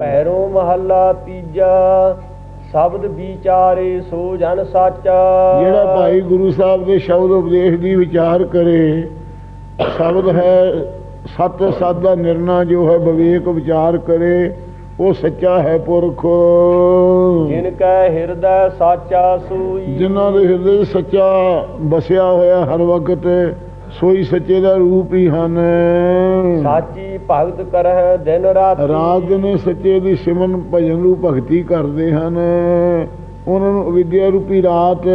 ਪੈਰੋਂ ਮਹੱਲਾ ਤੀਜਾ ਸ਼ਬਦ ਵਿਚਾਰੇ ਸੋ ਜਨ ਸਾਚਾ। ਜਿਹੜਾ ਭਾਈ ਗੁਰੂ ਸਾਹਿਬ ਦੇ ਸ਼ਬਦ ਉਪਦੇਸ਼ ਦੀ ਵਿਚਾਰ ਕਰੇ ਸ਼ਬਦ ਹੈ ਸਤ ਸਤ ਦਾ ਨਿਰਣਾ ਜੋ ਹੈ ਵਿਵੇਕ ਵਿਚਾਰ ਕਰੇ ਉਹ ਸੱਚਾ ਹੈ ਪੁਰਖ। ਜਿਨ ਕੈ ਹਿਰਦੈ ਸਾਚਾ ਸੋਈ। ਜਿਨ੍ਹਾਂ ਦੇ ਹਿਰਦੇ ਸੱਚਾ ਵਸਿਆ ਹੋਇਆ ਹਰ ਵਕਤ ਸੋਈ ਸੱਚੇ ਦਾ ਰੂਪ ਹੀ ਹਨ। ਸਾਚੀ ਭਗਤ ਕਰਹਿ ਦਿਨ ਰਾਤ। ਰਾਤ ਨੇ ਸੱਚੇ ਦੀ ਸਿਮਰਨ ਭਜਨ ਨੂੰ ਭਗਤੀ ਕਰਦੇ ਹਨ। ਉਹਨਾਂ ਨੂੰ ਵਿਦਿਆ ਰੂਪੀ ਰਾਤ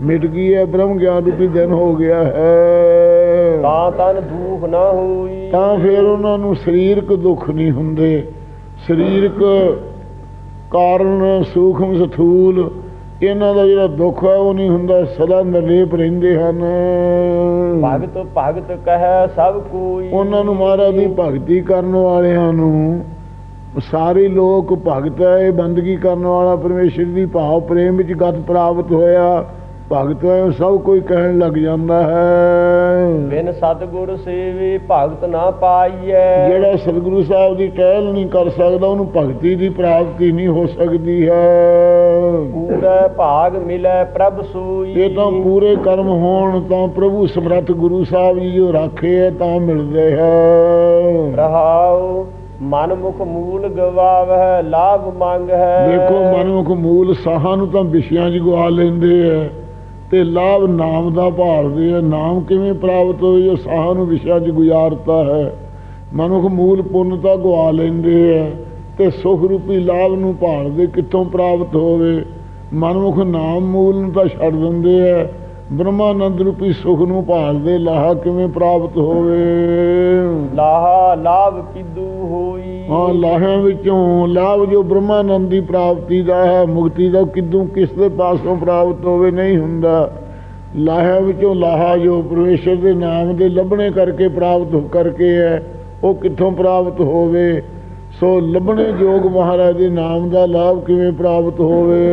ਮਿਟ ਗਈ ਹੈ ਬ੍ਰਹਮ ਗਿਆਨ ਰੂਪੀ ਦਿਨ ਹੋ ਗਿਆ ਹੈ। ਤਾਂ ਤਨ ਦੁਖ ਨਾ ਹੋਈ। ਤਾਂ ਫਿਰ ਉਹਨਾਂ ਨੂੰ ਸਰੀਰਕ ਦੁੱਖ ਨਹੀਂ ਹੁੰਦੇ। ਸਰੀਰਕ ਕਾਰਨ ਸੂਖਮ ਸਥੂਲ ਇਹਨਾਂ ਦਾ ਜਿਹੜਾ ਦੁੱਖ ਹੈ ਉਹ ਨਹੀਂ ਹੁੰਦਾ ਸਦਾ ਨਿਰਲੇਪ ਰਹਿੰਦੇ ਹਨ। ਭਗਤ ਭਗਤ ਕਹੈ ਸਭ ਕੋਈ। ਉਹਨਾਂ ਨੂੰ ਮਹਾਰਾਜ ਦੀ ਭਗਤੀ ਕਰਨ ਵਾਲਿਆਂ ਨੂੰ ਸਾਰੇ ਲੋਕ ਭਗਤ ਹੈ ਇਹ ਬੰਦਗੀ ਕਰਨ ਵਾਲਾ ਪਰਮੇਸ਼ਰ ਦੀ ਭਾਵ ਪ੍ਰੇਮ ਵਿੱਚ ਗਤ ਪ੍ਰਾਪਤ ਹੋਇਆ। ਭਗਤ ਸਭ ਕੋਈ ਕਹਿਣ ਲੱਗ ਜਾਂਦਾ ਹੈ। ਬਿਨ ਸਤਗੁਰ ਸੇਵੇ ਭਗਤ ਨਾ ਪਾਈਐ। ਜਿਹੜਾ ਸਤਿਗੁਰੂ ਸਾਹਿਬ ਦੀ ਟਹਿਲ ਨਹੀਂ ਕਰ ਸਕਦਾ ਉਹਨੂੰ ਭਗਤੀ ਦੀ ਪ੍ਰਾਪਤੀ ਨਹੀਂ ਹੋ ਸਕਦੀ ਹੈ। ਪੂਰਾ ਭਾਗ ਮਿਲੈ ਪ੍ਰਭ ਸੋਈ। ਇਹ ਤਾਂ ਪੂਰੇ ਕਰਮ ਹੋਣ ਤਾਂ ਪ੍ਰਭੂ ਸਮਰੱਥ ਗੁਰੂ ਸਾਹਿਬ ਜੀ ਜੋ ਰਾਖੇ ਹੈ ਤਾਂ ਮਿਲਦੇ ਹੈ। ਰਹਾਉ ਮਨ ਮੁਖ ਮੂਲ ਗਵਾਵਹਿ ਲਾਭ ਮੰਗ ਹੈ। ਦੇਖੋ ਮਨੁੱਖ ਮੂਲ ਸਾਹਾਂ ਨੂੰ ਤਾਂ ਵਿਸ਼ਿਆਂ 'ਚ ਗਵਾ ਲੈਂਦੇ ਐ। ਤੇ ਲਾਭ ਨਾਮ ਦਾ ਭਾਲਦੇ ਐ ਨਾਮ ਕਿਵੇਂ ਪ੍ਰਾਪਤ ਹੋਵੇ, ਜੋ ਸਾਹ ਨੂੰ ਵਿਸ਼ਿਆਂ 'ਚ ਗੁਜ਼ਾਰਤਾ ਹੈ। ਮਨੁੱਖ ਮੂਲ ਪੁੰਨ ਤਾਂ ਗਵਾ ਲੈਂਦੇ ਐ ਤੇ ਸੁਖ ਰੂਪੀ ਲਾਭ ਨੂੰ ਭਾਲਦੇ ਕਿੱਥੋਂ ਪ੍ਰਾਪਤ ਹੋਵੇ? ਮਨੁੱਖ ਨਾਮ ਮੂਲ ਨੂੰ ਤਾਂ ਛੱਡ ਦਿੰਦੇ ਐ ਬ੍ਰਹਮਾਨੰਦ ਰੂਪੀ ਸੁਖ ਨੂੰ ਭਾਲਦੇ ਲਾਹਾ ਕਿਵੇਂ ਪ੍ਰਾਪਤ ਹੋਵੇ? ਲਾਹਾ ਲਾਭ ਕਿਦੂ ਹੋਈ? ਹਾਂ ਲਾਹਿਆਂ ਵਿੱਚੋਂ ਲਾਭ ਜੋ ਬ੍ਰਹਮਾਨੰਦ ਦੀ ਪ੍ਰਾਪਤੀ ਦਾ ਹੈ ਮੁਕਤੀ ਦਾ ਕਿਦੋਂ ਕਿਸ ਦੇ ਪਾਸੋਂ ਪ੍ਰਾਪਤ ਹੋਵੇ ਨਹੀਂ ਹੁੰਦਾ। ਲਾਹਿਆਂ ਵਿੱਚੋਂ ਲਾਹਾ ਜੋ ਪਰਮੇਸ਼ਰ ਦੇ ਨਾਮ ਦੇ ਲੱਭਣੇ ਕਰਕੇ ਪ੍ਰਾਪਤ ਕਰਕੇ ਹੈ ਉਹ ਕਿੱਥੋਂ ਪ੍ਰਾਪਤ ਹੋਵੇ? ਸੋ ਲੱਭਣੇ ਯੋਗ ਮਹਾਰਾਜ ਦੇ ਨਾਮ ਦਾ ਲਾਭ ਕਿਵੇਂ ਪ੍ਰਾਪਤ ਹੋਵੇ?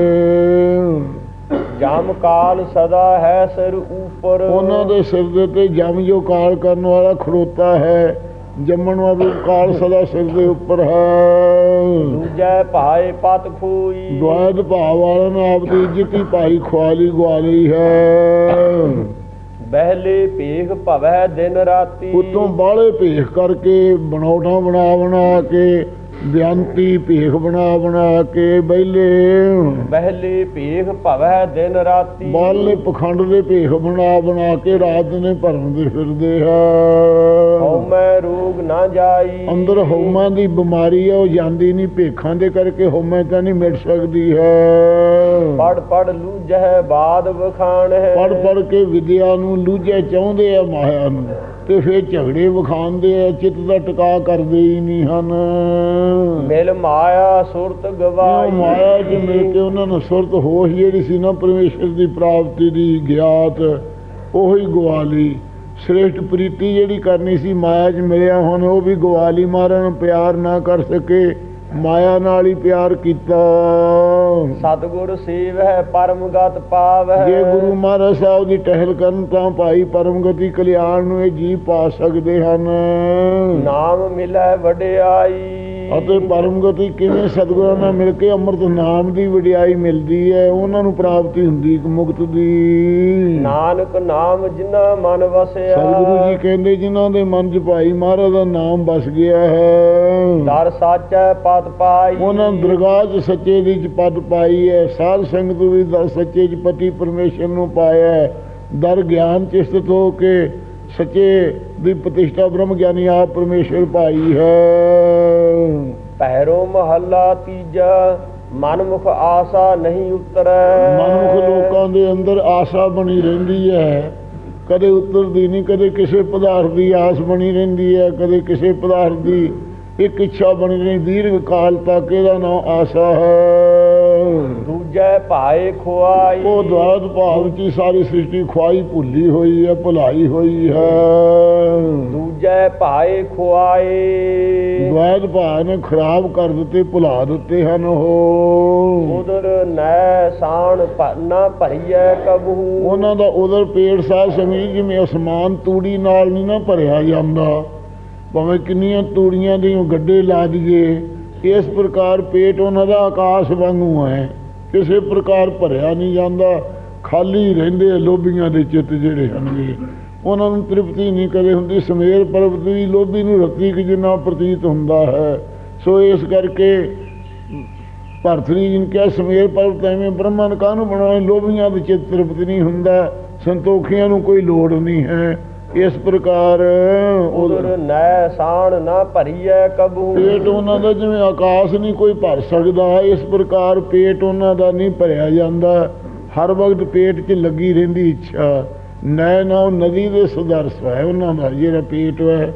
ਜਮ ਕਾਲ ਸਦਾ ਹੈ ਸਿਰ ਉਪਰ। ਉਹਨਾਂ ਦੇ ਸਿਰ ਦੇ ਤੇ ਜਮ ਜੋ ਕਾਲ ਕਰਨ ਵਾਲਾ ਖੜੋਤਾ ਹੈ ਜੰਮਣ ਵਾਲਾ ਕਾਲ ਸਦਾ ਸਿਰ ਦੇ ਉੱਪਰ ਹੈ। ਦੂਜੈ ਭਾਏ ਪਤ ਖੋਈ। ਦੁਆਦ ਭਾਵ ਵਾਲਾ ਨੇ ਆਪਦੀ ਇੱਜ਼ਤ ਹੀ ਭਾਈ ਖਵਾਲੀ ਗਵਾਲੀ ਹੈ। ਬਹਿਲੇ ਭੇਖ ਭਵੈ ਦਿਨ ਰਾਤੀ। ਉਤੋਂ ਬਾਹਲੇ ਭੇਖ ਕਰਕੇ ਬਣਾਉਟਾਂ ਬਣਾ ਬਣਾ ਕੇ ਬਿਆੰਤੀ ਭੇਖ ਬਣਾ ਬਣਾ ਕੇ ਬੈਲੇ ਬਹਿਲੇ ਭੇਖ ਭਵੈ ਦਿਨ ਰਾਤੀ। ਬਾਹਲੇ ਪਖੰਡ ਦੇ ਭੇਖ ਬਣਾ ਬਣਾ ਕੇ ਰਾਤ ਨੇ ਭਰਮਦੇ ਫਿਰਦੇ ਹੈ। ਹਉਮੈ ਰੋਗ ਨਾ ਜਾਈ। ਅੰਦਰ ਹਉਮਾ ਦੀ ਬਿਮਾਰੀ ਹੈ ਉਹ ਜਾਂਦੀ ਨਹੀਂ। ਭੇਖਾਂ ਦੇ ਕਰਕੇ ਹਉਮੈ ਤਾਂ ਨਹੀਂ ਮਿਟ ਸਕਦੀ ਹੈ। ਪੜ ਪੜ ਲੂਜਹਿ ਬਾਦ ਵਖਾਣ ਹੈ ਪੜ ਪੜ ਕੇ ਵਿਦਿਆ ਨੂੰ ਲੂਝੇ ਚਾਹੁੰਦੇ ਆ ਮਾਇਆ ਨੂੰ। ਤੇ ਫਿਰ ਝਗੜੇ ਵਿਖਾਉਂਦੇ ਆ ਚਿੱਤ ਦਾ ਟਿਕਾ ਕਰਦੇ ਹੀ ਨਹੀਂ ਹਨ। ਮਿਲ ਮਾਇਆ ਸੁਰਤ ਗਵਾਈ ਮਾਇਆ ਚ ਮਿਲ ਕੇ ਉਹਨਾਂ ਨੂੰ ਸੁਰਤ ਹੋਸ਼ ਜਿਹੜੀ ਸੀ ਨਾ ਪਰਮੇਸ਼ਰ ਦੀ ਪ੍ਰਾਪਤੀ ਦੀ ਗਿਆਤ ਉਹੀ ਗਵਾ ਲਈ ਸ੍ਰੇਸ਼ਟ ਪ੍ਰੀਤੀ ਜਿਹੜੀ ਕਰਨੀ ਸੀ ਮਾਇਆ 'ਚ ਮਿਲਿਆ ਹੁਣ ਉਹ ਵੀ ਗਵਾ ਲਈ ਮਾਰਨ ਪਿਆਰ ਨਾ ਕਰ ਸਕੇ। ਮਾਇਆ ਨਾਲ ਹੀ ਪਿਆਰ ਕੀਤਾ। ਸਤਗੁਰ ਸੇਵ ਹੈ ਪਰਮਗਤ ਪਾਵ ਹੈ ਜੇ ਗੁਰੂ ਮਹਾਰਾਜ ਸਾਹਿਬ ਦੀ ਟਹਿਲ ਕਰਨ ਤਾਂ ਭਾਈ ਪਰਮ ਗਤੀ ਕਲਿਆਣ ਨੂੰ ਇਹ ਜੀ ਪਾ ਸਕਦੇ ਹਨ। ਨਾਮ ਮਿਲੈ ਵਡਿਆਈ। ਅਤੇ ਪਰਮ ਗਤੀ ਕਿਵੇਂ ਸਤਿਗੁਰਾਂ ਨਾਲ ਮਿਲ ਕੇ ਅੰਮ੍ਰਿਤ ਨਾਮ ਦੀ ਵਡਿਆਈ ਮਿਲਦੀ ਹੈ ਉਹਨਾਂ ਨੂੰ ਪ੍ਰਾਪਤੀ ਹੁੰਦੀ ਇੱਕ ਮੁਕਤ ਦੀ। ਨਾਨਕ ਨਾਮ ਜਿਨਾ ਮਨ ਵਸਿਆ। ਸਤਿਗੁਰੂ ਜੀ ਕਹਿੰਦੇ ਜਿਨ੍ਹਾਂ ਦੇ ਮਨ 'ਚ ਭਾਈ ਮਹਾਰਾਜ ਦਾ ਨਾਮ ਵਸ ਗਿਆ ਹੈ। ਦਰ ਸਾਚੈ ਪਤ ਪਾਈ। ਉਹਨਾਂ ਦਰਗਾਹ 'ਚ ਸੱਚੇ ਦੀ ਚ ਪਦ ਪਾਈ ਹੈ ਸਾਧ ਸੰਗਤ ਵੀ ਦਰ ਸੱਚੇ 'ਚ ਪਤੀ ਪਰਮੇਸ਼ਰ ਨੂੰ ਪਾਇਆ ਹੈ। ਦਰ ਗਿਆਨ 'ਚ ਸਥਿਤ ਹੋ ਕੇ ਸੱਚੇ ਦੀ ਪ੍ਰਤਿਸ਼ਠਾ ਬ੍ਰਹਮ ਗਿਆਨੀ ਆਪ ਪਰਮੇਸ਼ਰ ਪਾਈ ਹੈ। ਪਹਿਰੋ ਮਹੱਲਾ ਤੀਜਾ ਮਨ ਮੁਖ ਆਸਾ ਨਹੀਂ ਉਤਰੈ। ਮਨੁੱਖ ਲੋਕਾਂ ਦੇ ਅੰਦਰ ਆਸਾ ਬਣੀ ਰਹਿੰਦੀ ਹੈ। ਕਦੇ ਉਤਰਦੀ ਨਹੀਂ ਕਦੇ ਕਿਸੇ ਪਦਾਰਥ ਦੀ ਆਸ ਬਣੀ ਰਹਿੰਦੀ ਹੈ। ਕਦੇ ਕਿਸੇ ਪਦਾਰਥ ਦੀ ਇੱਕ ਇੱਛਾ ਬਣੀ ਰਹਿੰਦੀ ਦੀਰਘ ਕਾਲ ਤੱਕ ਇਹਦਾ ਨਾਮ ਆਸਾ ਹੈ। ਦੂਜੈ ਭਾਏ ਖੁਆਈ। ਉਹ ਦਵਾਦ ਭਾਵ ਹੀ ਸਾਰੀ ਸ੍ਰਿਸ਼ਟੀ ਖੁਆਈ ਭੁੱਲੀ ਹੋਈ ਹੈ ਭੁਲਾਈ ਹੋਈ ਹੈ। ਦੂਜੈ ਭਾਏ ਖੁਆਏ। ਦਵਾਦ ਭਾਵ ਨੇ ਖਰਾਬ ਕਰ ਦਿੱਤੇ ਭੁਲਾ ਦਿੱਤੇ ਹਨ ਉਹ। ਉਦਰ ਨੈ ਸਾਣ ਨਾ ਭਰੀਐ ਕਬਹੂ ਉਹਨਾਂ ਦਾ ਉਧਰ ਪੇੜ ਸਾਹ ਸੰਗੀ ਜਿਵੇਂ ਅਸਮਾਨ ਤੂੜੀ ਨਾਲ ਨਹੀਂ ਨਾ ਭਰਿਆ ਜਾਂਦਾ। ਭਾਵੇਂ ਕਿੰਨੀਆਂ ਤੂੜੀਆਂ ਦੇ ਗੱਡੇ ਲਾ ਦਈਏ ਇਸ ਪ੍ਰਕਾਰ ਪੇਟ ਉਹਨਾਂ ਦਾ ਆਕਾਸ਼ ਵਾਂਗੂ ਹੈ। ਕਿਸੇ ਪ੍ਰਕਾਰ ਭਰਿਆ ਨਹੀਂ ਜਾਂਦਾ। ਖਾਲੀ ਰਹਿੰਦੇ ਲੋਭੀਆਂ ਦੇ ਚਿੱਤ ਜਿਹੜੇ ਹਨਗੇ। ਉਹਨਾਂ ਨੂੰ ਤ੍ਰਿਪਤੀ ਨਹੀਂ ਕਦੇ ਹੁੰਦੀ। ਸਮੇਰ ਪਰਬਤ ਵੀ ਲੋਭੀ ਨੂੰ ਰਤੀਕ ਜਿੰਨਾ ਪ੍ਰਤੀਤ ਹੁੰਦਾ ਹੈ। ਸੋ ਇਸ ਕਰਕੇ ਭਰਤਰੀ ਨੇ ਕਿਹਾ ਸਮੇਰ ਪਰਬਤ ਐਵੇਂ ਬ੍ਰਹਮਣ ਕਾਹਨੂੰ ਬਣਾਏ? ਲੋਭੀਆਂ ਦੇ ਚਿੱਤ ਤ੍ਰਿਪਤ ਨਹੀਂ ਹੁੰਦਾ। ਸੰਤੋਖੀਆਂ ਨੂੰ ਕੋਈ ਲੋੜ ਨਹੀਂ ਹੈ। ਇਸ ਪ੍ਰਕਾਰ ਉਦਰ ਨੈ ਸਾਣ ਨਾ ਭਰੀਐ ਕਬੂ ਪੇਟ ਉਹਨਾਂ ਦਾ ਜਿਵੇਂ ਆਕਾਸ਼ ਨਹੀਂ ਕੋਈ ਭਰ ਸਕਦਾ ਇਸ ਪ੍ਰਕਾਰ ਪੇਟ ਉਹਨਾਂ ਦਾ ਨਹੀਂ ਭਰਿਆ ਜਾਂਦਾ। ਹਰ ਵਕਤ ਪੇਟ 'ਚ ਲੱਗੀ ਰਹਿੰਦੀ ਇੱਛਾ। ਨੈ ਨਾ ਉਹ ਨਦੀ ਦੇ ਸਦਰਸ ਹੈ ਉਹਨਾਂ ਦਾ ਜਿਹੜਾ ਪੇਟ ਹੈ।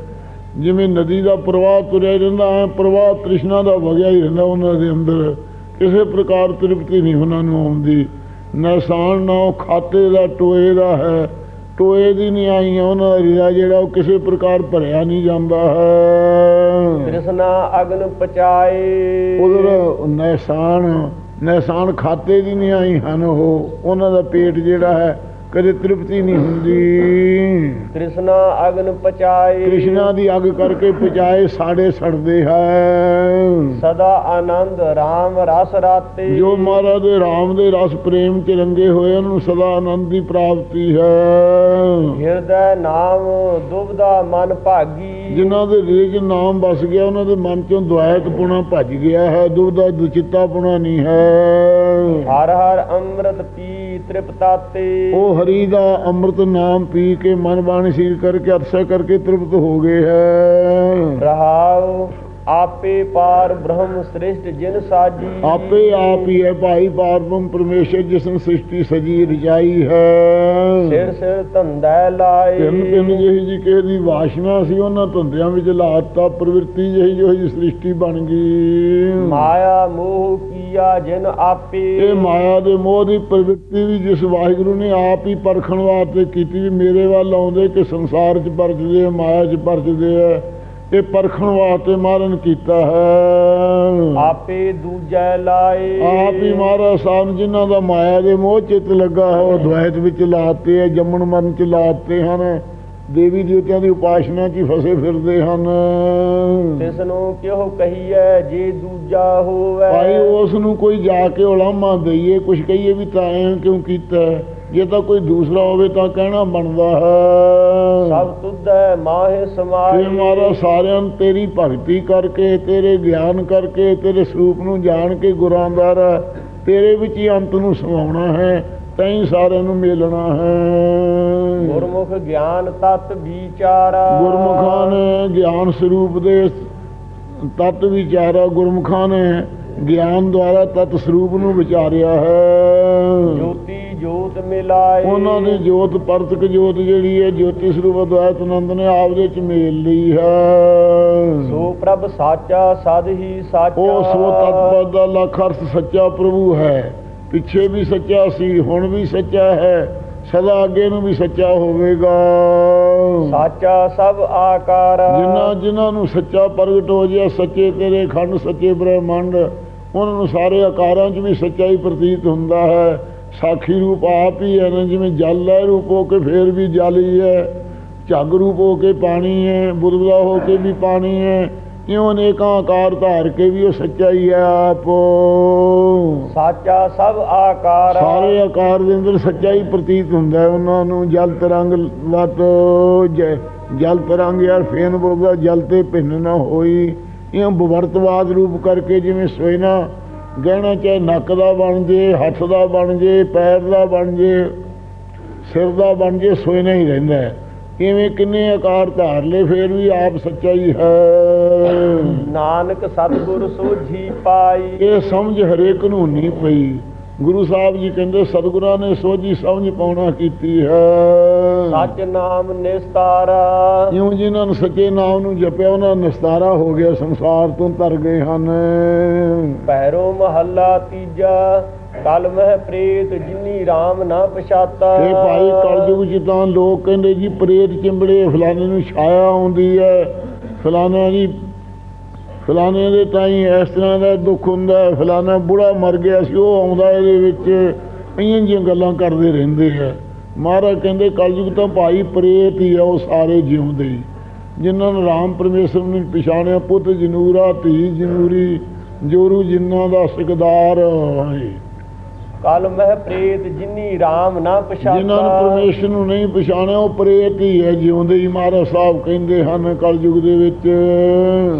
ਜਿਵੇਂ ਨਦੀ ਦਾ ਪ੍ਰਵਾਹ ਤੁਰਿਆ ਰਹਿੰਦਾ ਹੈ ਪ੍ਰਵਾਹ ਤ੍ਰਿਸ਼ਨਾ ਦਾ ਵਗਿਆ ਹੀ ਰਹਿੰਦਾ ਉਹਨਾਂ ਦੇ ਅੰਦਰ। ਕਿਸੇ ਪ੍ਰਕਾਰ ਤ੍ਰਿਪਤੀ ਨਹੀਂ ਉਹਨਾਂ ਨੂੰ ਆਉਂਦੀ। ਨਸਾਨ ਨਾ ਖਾਤੇ ਦਾ ਟੋਏ ਦਾ ਹੈ। ਟੋਏ ਦੀ ਨਹੀਂ ਆਈਆਂ ਉਹਨਾਂ ਦਾ ਰੀਆ ਜਿਹੜਾ ਉਹ ਕਿਸੇ ਪ੍ਰਕਾਰ ਭਰਿਆ ਨਹੀਂ ਜਾਂਦਾ ਹੈ। ਤ੍ਰਿਸ਼ਨਾ ਅਗਨ ਪਚਾਏ। ਉਧਰ ਨਹਿਸਾਨ ਨਹਿਸਾਨ ਖਾਤੇ ਦੀ ਨਹੀਂ ਆਈ ਹਨ ਉਹ ਉਹਨਾਂ ਦਾ ਪੇਟ ਜਿਹੜਾ ਹੈ ਕਦੇ ਤ੍ਰਿਪਤੀ ਨਹੀਂ ਹੁੰਦੀ। ਤ੍ਰਿਸ਼ਨਾ ਅਗਨ ਪਚਾਏ। ਕ੍ਰਿਸ਼ਨਾ ਦੀ ਅੱਗ ਕਰਕੇ ਪਚਾਏ ਸਾੜੇ ਸੜਦੇ ਹੈ ਸਦਾ ਆਨੰਦ RAM ਰਸ ਰਾਤੇ। ਜੋ ਮਹਾਰਾਜ ਦੇ ਰਾਮ ਦੇ ਰਸ ਪ੍ਰੇਮ ਚ ਰੰਗੇ ਹੋਏ ਉਹਨਾਂ ਨੂੰ ਸਦਾ ਆਨੰਦ ਦੀ ਪ੍ਰਾਪਤੀ ਹੈ। ਹਿਰਦੈ ਨਾਮ ਦੁਬਦਾ ਮਨ ਭਾਗੀ। ਜਿਨ੍ਹਾਂ ਦੇ 'ਚ ਨਾਮ ਵਸ ਗਿਆ ਉਹਨਾਂ ਦੇ ਮਨ ਚੋਂ ਦੁਆਇਤ ਪੁਣਾ ਭੱਜ ਗਿਆ ਹੈ ਦੁਬਦਾ ਦੁਚਿੱਤਾ ਪੁਣਾ ਨਹੀਂ ਹੈ। ਹਰ ਹਰ ਅੰਮ੍ਰਿਤ ਪੀ ਤ੍ਰਿਪਤਾਤੇ ਉਹ ਹਰੀ ਦਾ ਅੰਮ੍ਰਿਤ ਨਾਮ ਪੀ ਕੇ ਮਨ ਬਾਣੀ ਸੀਲ ਕਰਕੇ ਅਰਸਾ ਕਰਕੇ ਤ੍ਰਿਪਤ ਹੋ ਗਏ ਹੈ। ਰਹਾਉ ਆਪੇ ਪਾਰ ਬ੍ਰਹਮ ਸ੍ਰਿਸ਼ਟ ਜਿਨ ਸਾਜੀ। ਆਪੇ ਆਪ ਹੀ ਹੈ ਭਾਈ ਪਾਰਬ੍ਰਹਮ ਪਰਮੇਸ਼ਰ ਜਿਸ ਨੇ ਸ੍ਰਿਸ਼ਟੀ ਸਜੀ ਰਚਾਈ ਹੈ। ਸਿਰ ਸਿਰ ਧੰਦੈ ਲਾਏ। ਤਿੰਨ ਤਿੰਨ ਜਿਹੀ ਜੀ ਕਿਸੇ ਦੀ ਵਾਸ਼ਨਾ ਸੀ ਉਹਨਾਂ ਧੰਦਿਆਂ ਵਿੱਚ ਲਾਤਾ ਪ੍ਰਵਿਰਤੀ ਜਿਹੀ ਜੋ ਜੀ ਸ੍ਰਿਸ਼ਟੀ ਬਣ ਗਈ। ਮਾਇਆ ਮੋਹ ਕੀਆ ਜਿਨ ਆਪੇ। ਇਹ ਮਾਇਆ ਦੇ ਮੋਹ ਦੀ ਪ੍ਰਵਿਰਤੀ ਵੀ ਜਿਸ ਵਾਹਿਗੁਰੂ ਨੇ ਆਪ ਹੀ ਪਰਖਣ ਵਾਸਤੇ ਕੀਤੀ ਵੀ ਮੇਰੇ ਵੱਲ ਆਉਂਦੇ ਕਿ ਸੰਸਾਰ 'ਚ ਪਰਚਦੇ ਆ ਮਾਇਆ 'ਚ ਪਰਚਦੇ ਆ ਇਹ ਪਰਖਣ ਵਾਸਤੇ ਮਾਰਨ ਕੀਤਾ ਹੈ। ਆਪੇ ਦੂਜੈ ਲਾਏ। ਆਪ ਹੀ ਮਹਾਰਾਜ ਸਾਹਿਬ ਜਿਨ੍ਹਾਂ ਦਾ ਮਾਇਆ ਦੇ ਮੋਹ ਚਿੱਤ ਲੱਗਾ ਹੈ ਉਹ ਦੁਆਇਤ ਵਿੱਚ ਲਾਤੇ ਆ ਜੰਮਣ ਮਰਨ 'ਚ ਲਾਤੇ ਹਨ। ਦੇਵੀ ਦੇਵਤਿਆਂ ਦੀ ਉਪਾਸਨਾ 'ਚ ਹੀ ਫਸੇ ਫਿਰਦੇ ਹਨ। ਤਿਸ ਨੂੰ ਕਿਉ ਕਹੀਐ ਜੇ ਦੂਜਾ ਹੋਵੇ? ਭਾਈ ਉਸ ਨੂੰ ਕੋਈ ਜਾ ਕੇ ਉਲਾਮਾ ਦਈਏ ਕੁਛ ਕਹੀਏ ਵੀ ਤਾਂ ਕਿਉਂ ਕੀਤਾ? ਜੇ ਤਾਂ ਕੋਈ ਦੂਸਰਾ ਹੋਵੇ ਤਾਂ ਕਹਿਣਾ ਬਣਦਾ ਹੈ। ਸਭ ਤੁਧੈ ਮਾਹਿ ਸਮਾਈ ਇਹ ਮਹਾਰਾਜ ਸਾਰਿਆਂ ਤੇਰੀ ਭਗਤੀ ਕਰਕੇ ਤੇਰੇ ਗਿਆਨ ਕਰਕੇ ਤੇਰੇ ਸਰੂਪ ਨੂੰ ਜਾਣ ਕੇ ਗੁਰਾਂ ਦਾ ਤੇਰੇ ਵਿੱਚ ਹੀ ਅੰਤ ਨੂੰ ਸਮਾਉਣਾ ਹੈ। ਤੈਂ ਸਾਰਿਆਂ ਨੂੰ ਮੇਲਣਾ ਹੈ। ਗੁਰਮੁਖ ਗਿਆਨ ਤਤ ਵਿਚਾਰਾ। ਗੁਰਮੁਖਾਂ ਨੇ ਗਿਆਨ ਸਰੂਪ ਦੇ ਤਤ ਵਿਚਾਰਾ ਗੁਰਮੁਖਾਂ ਨੇ ਗਿਆਨ ਦੁਆਰਾ ਤਤ ਸਰੂਪ ਨੂੰ ਵਿਚਾਰਿਆ ਹੈ। ਜੋਤੀ ਜੋਤ ਮਿਲਾਏ। ਉਹਨਾਂ ਦੀ ਜੋਤ ਪਰਤਕ ਜੋਤ ਜਿਹੜੀ ਹੈ ਜੋਤੀ ਸਰੂਪ ਅਦਵੈਤ ਆਨੰਦ ਨੇ ਆਪ ਦੇ ਚ ਮੇਲ ਲਈ ਹੈ। ਸੋ ਪ੍ਰਭ ਸਾਚਾ ਸਦ ਹੀ ਸਾਚਾ। ਉਹ ਸੋ ਤਤਪਦ ਦਾ ਲੱਖ ਅਰਥ ਸੱਚਾ ਪ੍ਰਭੂ ਹੈ। ਪਿੱਛੇ ਵੀ ਸੱਚਾ ਸੀ ਹੁਣ ਵੀ ਸੱਚਾ ਹੈ ਸਦਾ ਅੱਗੇ ਨੂੰ ਵੀ ਸੱਚਾ ਹੋਵੇਗਾ। ਸਾਚਾ ਸਭ ਆਕਾਰ। ਜਿਨ੍ਹਾਂ ਜਿਨ੍ਹਾਂ ਨੂੰ ਸੱਚਾ ਪ੍ਰਗਟ ਹੋ ਗਿਆ ਸੱਚੇ ਤੇਰੇ ਖੰਡ ਸੱਚੇ ਬ੍ਰਹਮੰਡ ਉਹਨਾਂ ਨੂੰ ਸਾਰੇ ਆਕਾਰਾਂ 'ਚ ਵੀ ਸੱਚਾਈ ਪ੍ਰਤੀਤ ਹੁੰਦਾ ਹੈ। ਸਾਖੀ ਰੂਪ ਆਪ ਹੀ ਹੈ ਜਿਵੇਂ ਜਲ ਹੈ ਰੂਪ ਹੋ ਕੇ ਫੇਰ ਵੀ ਜਲ ਹੀ ਹੈ। ਝੱਗ ਰੂਪ ਹੋ ਕੇ ਪਾਣੀ ਹੈ ਬੁਰਬਲਾ ਹੋ ਕੇ ਵੀ ਪਾਣੀ ਹੈ। ਇਉਂ ਅਨੇਕਾਂ ਆਕਾਰ ਧਾਰ ਕੇ ਵੀ ਉਹ ਸੱਚਾ ਹੀ ਹੈ ਆਪ? ਸਾਚਾ ਸਭ ਆਕਾਰ ਸਾਰੇ ਆਕਾਰ ਦੇ ਅੰਦਰ ਸੱਚਾਈ ਪ੍ਰਤੀਤ ਹੁੰਦਾ ਹੈ। ਉਹਨਾਂ ਨੂੰ ਜਲ ਤਰੰਗ ਵਤ ਜ- ਜਲ ਤਰੰਗ ਯਾਰ ਫੇਨ ਬੋਲਦਾ ਜਲ ਤੇ ਭਿੰਨ ਨਾ ਹੋਈ। ਇਹ ਬਵਰਤਵਾਦ ਰੂਪ ਕਰਕੇ ਜਿਵੇਂ ਸੋਇਨਾ ਗਹਿਣਾ ਚਾਹੇ ਨੱਕ ਦਾ ਬਣ ਜੇ ਹੱਥ ਦਾ ਬਣ ਜੇ ਪੈਰ ਦਾ ਬਣ ਜੇ ਸਿਰ ਦਾ ਬਣ ਜੇ ਸੋਇਨਾ ਹੀ ਰਹਿੰਦਾ ਹੈ। ਇਵੇਂ ਕਿੰਨੇ ਆਕਾਰ ਧਾਰ ਲਏ ਫੇਰ ਵੀ ਆਪ ਸੱਚਾ ਹੀ। ਹੈ ਨਾਨਕ ਸਤਿਗੁਰ ਸੋਝੀ ਪਾਈ। ਇਹ ਸਮਝ ਹਰੇਕ ਨੂੰ ਨਹੀਂ ਪਈ। ਗੁਰੂ ਸਾਹਿਬ ਜੀ ਕਹਿੰਦੇ ਸਤਿਗੁਰਾਂ ਨੇ ਸੋਝੀ ਸਮਝ ਪਾਉਣਾ ਕੀਤੀ ਹੈ। ਸਚ ਨਾਮ ਨਿਸਤਾਰਾ। ਜਿਉਂ ਜਿਨ੍ਹਾਂ ਨੂੰ ਸੱਚੇ ਨਾਮ ਨੂੰ ਜਪਿਆ ਉਹਨਾਂ ਦਾ ਨਿਸਤਾਰਾ ਹੋ ਗਿਆ ਸੰਸਾਰ ਤੋਂ ਤਰ ਗਏ ਹਨ। ਪੈਰੋ ਮਹੱਲਾ ਤੀਜਾ। ਕਲ ਪ੍ਰੇਤ ਜਿਨੀ RAM ਨਾ ਪਛਾਤਾ। ਇਹ ਭਾਈ ਕਲਯੁਗ ਚ ਤਾਂ ਲੋਕ ਕਹਿੰਦੇ ਜੀ ਪ੍ਰੇਤ ਚਿੰਬੜੇ ਫਲਾਣੇ ਨੂੰ ਛਾਇਆ ਆਉਂਦੀ ਹੈ ਫਲਾਣਾ ਜੀ ਫਲਾਣੇ ਦੇ ਤਾਈ ਇਸ ਤਰ੍ਹਾਂ ਦਾ ਦੁੱਖ ਹੁੰਦਾ ਹੈ, ਫਲਾਣਾ ਬੁੜਾ ਮਰ ਗਿਆ ਸੀ ਉਹ ਆਉਂਦਾ ਇਹਦੇ ਵਿੱਚ। ਇਹੀਆਂ ਜਿਹੀਆਂ ਗੱਲਾਂ ਕਰਦੇ ਰਹਿੰਦੇ ਹੈ ਮਹਾਰਾਜ ਕਹਿੰਦੇ ਕਲਯੁਗ ਤਾਂ ਭਾਈ ਪ੍ਰੇਤ ਹੀ ਆ ਉਹ ਸਾਰੇ ਜਿਉਂਦੇ ਹੀ। ਜਿਨ੍ਹਾਂ ਨੂੰ ਰਾਮ ਪਰਮੇਸ਼ਰ ਨੂੰ ਪਛਾਣਿਆ ਪੁੱਤ ਜਨੂਰਾ ਧੀ ਜਨੂਰੀ ਜੋਰੂ ਜਿਨ੍ਹਾਂ ਦਾ ਸਿਕਦਾਰ ਹੈ। ਕਲ ਮਹਿ ਪ੍ਰੇਤ ਜਿਨੀ RAM ਨਾ ਪਛਾਤਾ। ਜਿਨ੍ਹਾਂ ਨੂੰ ਪਰਮੇਸ਼ਰ ਨੂੰ ਨਹੀਂ ਪਛਾਣਿਆ ਉਹ ਪ੍ਰੇਤ ਹੀ ਹੈ ਜਿਉਂਦੇ ਹੀ ਮਹਾਰਾਜ ਸਾਹਿਬ ਕਹਿੰਦੇ ਹਨ ਕਲਯੁਗ ਦੇ ਵਿੱਚ।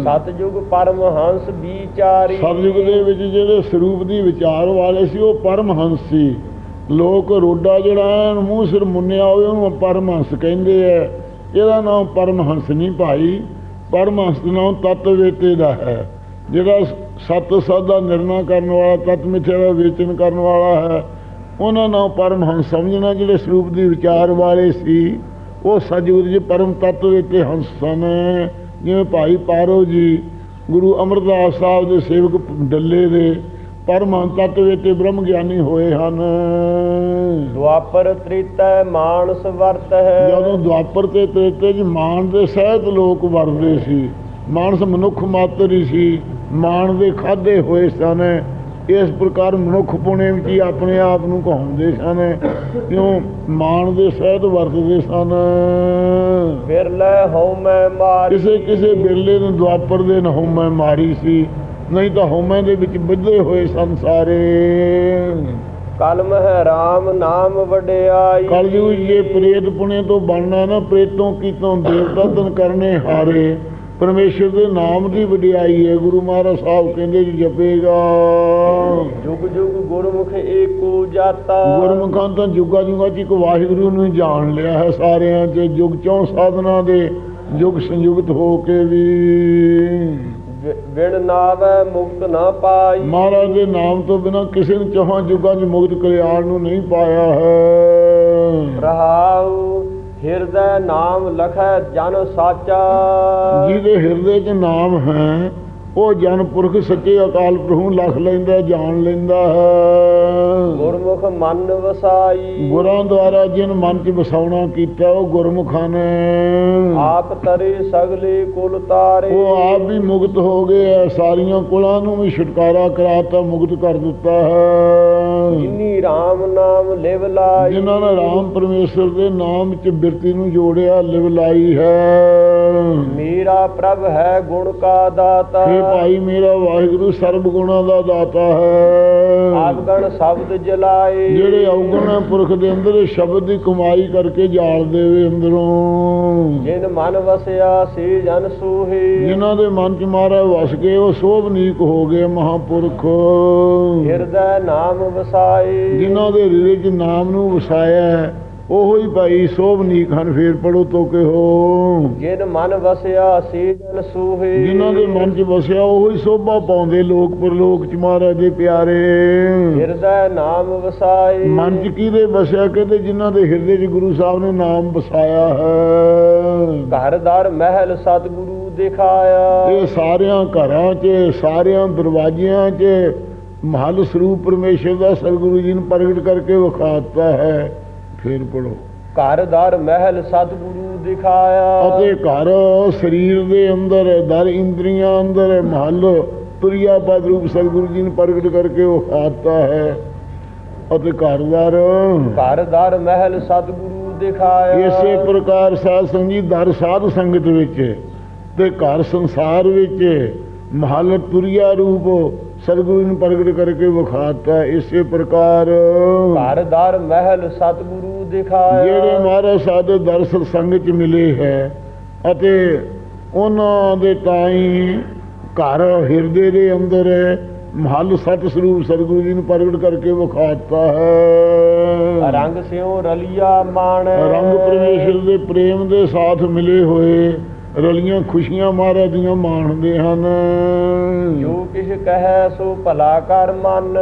ਸਤਜੁਗ ਪਰਮ ਹੰਸ ਵਿਚਾਰੀ। ਸਤਯੁਗ ਦੇ ਵਿੱਚ ਜਿਹੜੇ ਸਰੂਪ ਦੀ ਵਿਚਾਰ ਵਾਲੇ ਸੀ ਉਹ ਪਰਮਹੰਸ ਸੀ। ਲੋਕ ਰੋਡਾ ਜਿਹੜਾ ਹੈ ਮੂੰਹ ਸਿਰ ਮੁੰਨਿਆ ਹੋਵੇ ਉਹਨੂੰ ਪਰਮਹੰਸ ਕਹਿੰਦੇ ਐ ਇਹਦਾ ਨਾਮ ਪਰਮਹੰਸ ਨਹੀਂ ਭਾਈ ਪਰਮਹੰਸ ਦਾ ਨਾਮ ਤਤਵੇਤੇ ਦਾ ਹੈ। ਜਿਹੜਾ ਸਤ ਸਤ ਦਾ ਨਿਰਣਾ ਕਰਨ ਵਾਲਾ ਤਤ ਮਿੱਥੇ ਦਾ ਵੇਚਨ ਕਰਨ ਵਾਲਾ ਹੈ। ਉਹਨਾਂ ਨਾਮ ਪਰਮਹੰਸ ਸਮਝਣਾ ਜਿਹੜੇ ਸਰੂਪ ਦੀ ਵਿਚਾਰ ਵਾਲੇ ਸੀ ਉਹ ਸਤਿਯੁਗ ਜੀ ਪਰਮ ਤੱਤ ਵਿੱਚ ਹੰਸ ਸਨ। ਜਿਵੇਂ ਭਾਈ ਪਾਰੋ ਜੀ ਗੁਰੂ ਅਮਰਦਾਸ ਸਾਹਿਬ ਦੇ ਸੇਵਕ ਡੱਲੇ ਦੇ ਪਰਮ ਤੱਤ ਵਿੱਚ ਬ੍ਰਹਮ ਗਿਆਨੀ ਹੋਏ ਹਨ। ਦੁਆਪਰ ਤ੍ਰੇਤੈ ਮਾਨਸ ਵਰਤ ਹੈ ਜਦੋਂ ਦੁਆਪਰ ਤੇ ਤ੍ਰੇਤੇ ਜੀ ਮਾਨ ਦੇ ਸਹਿਤ ਲੋਕ ਵਰਦੇ ਸੀ ਮਾਨਸ ਮਨੁੱਖ ਮਾਤਰ ਹੀ ਸੀ ਮਾਨ ਦੇ ਖਾਦੇ ਹੋਏ ਸਨ। ਇਸ ਪ੍ਰਕਾਰ ਮਨੁੱਖ ਪੁਣੇ ਵਿੱਚ ਹੀ ਆਪਣੇ ਆਪ ਨੂੰ ਕਹਾਉਂਦੇ ਸਨ ਕਿਉਂ? ਮਾਨ ਦੇ ਸਹਿਤ ਵਰਤਦੇ ਸਨ। ਫਿਰ ਲੈ ਹਉ ਮੈਂ ਮਾਰੀ। ਕਿਸੇ ਕਿਸੇ ਬਿਰਲੇ ਨੂੰ ਦੁਆਪਰ ਦੇ ਨਹੋਮੈ ਮਾਰੀ ਸੀ। ਨਹੀਂ ਤਾਂ ਹਉਮੈ ਦੇ ਵਿੱਚ ਬੱਝੇ ਹੋਏ ਸਨ ਸਾਰੇ। ਕਲ ਮਹਿ RAM ਨਾਮ ਵਡਿਆਈ। ਕਲਯੁਗ ਜੇ ਪ੍ਰੇਤ ਪੁਣੇ ਤੋਂ ਬਣਨਾ ਨਾ ਪ੍ਰੇਤੋਂ ਕੀਤੋਂ ਦੇਵਤਾ ਤਨ ਕਰਨੇ ਹਾਰੇ। ਪਰਮੇਸ਼ਰ ਦੇ ਨਾਮ ਦੀ ਵਡਿਆਈ ਹੈ ਗੁਰੂ ਮਹਾਰਾਜ ਸਾਹਿਬ ਕਹਿੰਦੇ ਜੀ ਜਪੇਗਾ। ਜੁਗ ਜੁਗ ਗੁਰਮੁਖ ਏਕੋ ਜਾਤਾ। ਗੁਰਮੁਖਾਂ ਤਾਂ ਜੁਗਾ ਜੁਗਾ ਚ ਇੱਕ ਵਾਹਿਗੁਰੂ ਨੂੰ ਹੀ ਜਾਣ ਲਿਆ ਹੈ ਸਾਰਿਆਂ 'ਚ ਯੁਗ ਚੋਂ ਸਾਧਨਾ ਦੇ ਯੁਗ ਸੰਯੁਕਤ ਹੋ ਕੇ ਵੀ। ਵਿਣ ਨਾਵੈ ਮੁਕਤ ਨਾ ਪਾਈ। ਮਹਾਰਾਜ ਦੇ ਨਾਮ ਤੋਂ ਬਿਨਾ ਕਿਸੇ ਨੇ ਚੌਹਾਂ ਯੁਗਾਂ 'ਚ ਮੁਕਤ ਕਲਿਆਣ ਨੂੰ ਨਹੀਂ ਪਾਇਆ ਹੈ। ਰਹਾਉ ਹਿਰਦੈ ਨਾਮ ਲਖੈ ਜਨ ਸਾਚਾ। ਜਿਹਦੇ ਹਿਰਦੇ 'ਚ ਨਾਮ ਹੈ ਉਹ ਜਨ ਪੁਰਖ ਸੱਚੇ ਅਕਾਲ ਪ੍ਰਭੂ ਲਖ ਲੈਂਦਾ ਜਾਣ ਲੈਂਦਾ ਹੈ। ਗੁਰਮੁਖ ਮਨ ਵਸਾਈ। ਗੁਰਾਂ ਦੁਆਰਾ ਜਿਨ ਮਨ 'ਚ ਵਸਾਉਣਾ ਕੀਤਾ ਉਹ ਗੁਰਮੁਖਾਂ ਨੇ। ਆਪ ਤਰੇ ਸਗਲੇ ਕੁਲ ਤਾਰੇ। ਉਹ ਆਪ ਵੀ ਮੁਕਤ ਹੋ ਗਏ ਐ ਸਾਰੀਆਂ ਕੁਲਾਂ ਨੂੰ ਵੀ ਛੁਟਕਾਰਾ ਕਰਾਤਾ ਮੁਕਤ ਕਰ ਦਿੱਤਾ ਹੈ। ਜਿਨੀ RAM ਨਾਮ ਲਿਵ ਲਾਈ। ਜਿਨ੍ਹਾਂ ਨੇ ਰਾਮ ਪਰਮੇਸ਼ਰ ਦੇ ਨਾਮ 'ਚ ਬਿਰਤੀ ਨੂੰ ਜੋੜਿਆ ਲਿਵ ਲਾਈ ਹੈ। ਮੇਰਾ ਪ੍ਰਭ ਹੈ ਗੁਣ ਕਾ ਦਾਤਾ। ਇਹ ਭਾਈ ਮੇਰਾ ਵਾਹਿਗੁਰੂ ਸਰਬ ਗੁਣਾਂ ਦਾ ਦਾਤਾ ਹੈ। ਆਵਗਣ ਸ਼ਬਦ ਜਲਾਏ। ਜਿਹੜੇ ਔਗਣ ਪੁਰਖ ਦੇ ਅੰਦਰ ਸ਼ਬਦ ਦੀ ਕਮਾਈ ਕਰਕੇ ਜਾਲ ਦੇਵੇ ਅੰਦਰੋਂ। ਜਿਨ ਮਨ ਵਸਿਆ ਸੇ ਜਨ ਸੂਹੇ। ਜਿਨ੍ਹਾਂ ਦੇ ਮਨ 'ਚ ਮਾਰਾ ਵਸ ਗਏ ਉਹ ਸੋਭਨੀਕ ਹੋ ਗਏ ਮਹਾਪੁਰਖ। ਹਿਰਦੈ ਨਾਮ ਵਸਾਏ। ਜਿਨ੍ਹਾਂ ਦੇ ਹਿਰਦੇ 'ਚ ਨਾਮ ਨੂੰ ਵਸਾਇਆ ਹੈ, ਉਹੋ ਹੀ ਭਾਈ ਸੋਭਨੀਕ ਹਨ ਫੇਰ ਪੜੋ ਤੋ ਕਿਹੋ। ਜਿਨ ਮਨ ਵਸਿਆ ਸੇ ਜਨ ਸੂਹੇ। ਜਿਨ੍ਹਾਂ ਦੇ ਮਨ 'ਚ ਵਸਿਆ ਉਹੋ ਹੀ ਸੋਭਾ ਪਾਉਂਦੇ ਲੋਕ ਪਰਲੋਕ 'ਚ ਮਹਾਰਾਜ ਦੇ ਪਿਆਰੇ। ਹਿਰਦੈ ਨਾਮ ਵਸਾਏ। ਮਨ 'ਚ ਕਿਹਦੇ ਵਸਿਆ? ਕਹਿੰਦੇ? ਜਿਨ੍ਹਾਂ ਦੇ ਹਿਰਦੇ 'ਚ ਗੁਰੂ ਸਾਹਿਬ ਨੇ ਨਾਮ ਵਸਾਇਆ ਹੈ। ਘਰ ਦਰ ਮਹਿਲ ਸਤਿਗੁਰੂ ਦਿਖਾਇਆ। ਇਹ ਸਾਰਿਆਂ ਘਰਾਂ 'ਚ ਸਾਰਿਆਂ ਦਰਵਾਜ਼ਿਆਂ 'ਚ ਮਹਲ ਸਰੂਪ ਪਰਮੇਸ਼ਰ ਦਾ ਸਤਿਗੁਰੂ ਜੀ ਨੇ ਪ੍ਰਗਟ ਕਰਕੇ ਵਿਖਾਤਾ ਹੈ। ਫੇਰ ਪੜੋ ਘਰ ਦਰ ਮਹਿਲ ਸਤਿਗੁਰੂ ਦਿਖਾਇਆ। ਅਤੇ ਘਰ ਸਰੀਰ ਦੇ ਅੰਦਰ ਦਰ ਇੰਦਰੀਆਂ ਅੰਦਰ ਮਹਲ ਤੁਰਿਆ ਪਦ ਰੂਪ ਸਤਿਗੁਰੂ ਜੀ ਨੇ ਪ੍ਰਗਟ ਕਰਕੇ ਵਿਖਾਤਾ ਹੈ। ਅਤੇ ਘਰ ਦਰ ਘਰ ਦਰ ਮਹਿਲ ਸਤਿਗੁਰੂ ਦਿਖਾਇਆ। ਇਸੇ ਪ੍ਰਕਾਰ ਸਾਧ ਸੰਗੀ ਦਰ ਸਾਧ ਸੰਗਤ ਵਿੱਚ ਤੇ ਘਰ ਸੰਸਾਰ ਵਿੱਚ ਮਹਲ ਤੁਰਿਆ ਰੂਪ ਸਤਿਗੁਰੂ ਨੇ ਪ੍ਰਗਟ ਕਰਕੇ ਵਿਖਾਤਾ ਇਸੇ ਪ੍ਰਕਾਰ। ਘਰ ਦਰ ਮਹਿਲ ਸਤਿਗੁਰੂ ਦਿਖਾਇਆ। ਜਿਹੜੇ ਮਹਾਰਾਜ ਸਾਡੇ ਦਰਸ਼ਨ ਸੰਗ ਚ ਮਿਲੇ ਹੈ ਅਤੇ ਉਹਨਾਂ ਦੇ ਤਾਈ ਘਰ ਹਿਰਦੇ ਦੇ ਅੰਦਰ ਮਹਲ ਸਤ ਸਰੂਪ ਸਤਿਗੁਰੂ ਜੀ ਨੂੰ ਪ੍ਰਗਟ ਕਰਕੇ ਵਿਖਾਤਾ ਹੈ। ਰੰਗ ਸਿਉ ਰਲੀਆ ਮਾਣ। ਰੰਗ ਪਰਮੇਸ਼ਰ ਦੇ ਪ੍ਰੇਮ ਦੇ ਸਾਥ ਮਿਲੇ ਹੋਏ। ਰਲੀਆਂ ਖੁਸ਼ੀਆਂ ਮਹਾਰਾਜ ਦੀਆਂ ਮਾਣਦੇ ਹਨ। ਜੋ ਕਿਛ ਕਹੈ ਸੋ ਭਲਾ ਕਰ ਮਨ।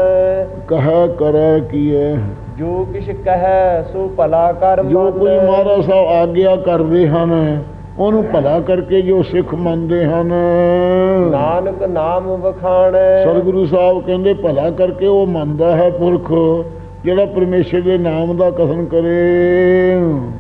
ਕਹੈ ਕਰੈ ਕੀਏ ਜੋ ਕਿਛ ਕਹੈ ਸੋ ਭਲਾ ਕਰ ਮਨ। ਜੋ ਕੋਈ ਮਹਾਰਾਜ ਸਾਹਿਬ ਆਗਿਆ ਕਰਦੇ ਹਨ ਉਹਨੂੰ ਭਲਾ ਕਰਕੇ ਜੋ ਸਿੱਖ ਮੰਨਦੇ ਹਨ। ਨਾਨਕ ਨਾਮ ਵਖਾਣੈ। ਸਤਿਗੁਰੂ ਸਾਹਿਬ ਕਹਿੰਦੇ ਭਲਾ ਕਰਕੇ ਉਹ ਮੰਨਦਾ ਹੈ ਪੁਰਖ ਜਿਹੜਾ ਪਰਮੇਸ਼ਰ ਦੇ ਨਾਮ ਦਾ ਕਥਨ ਕਰੇ।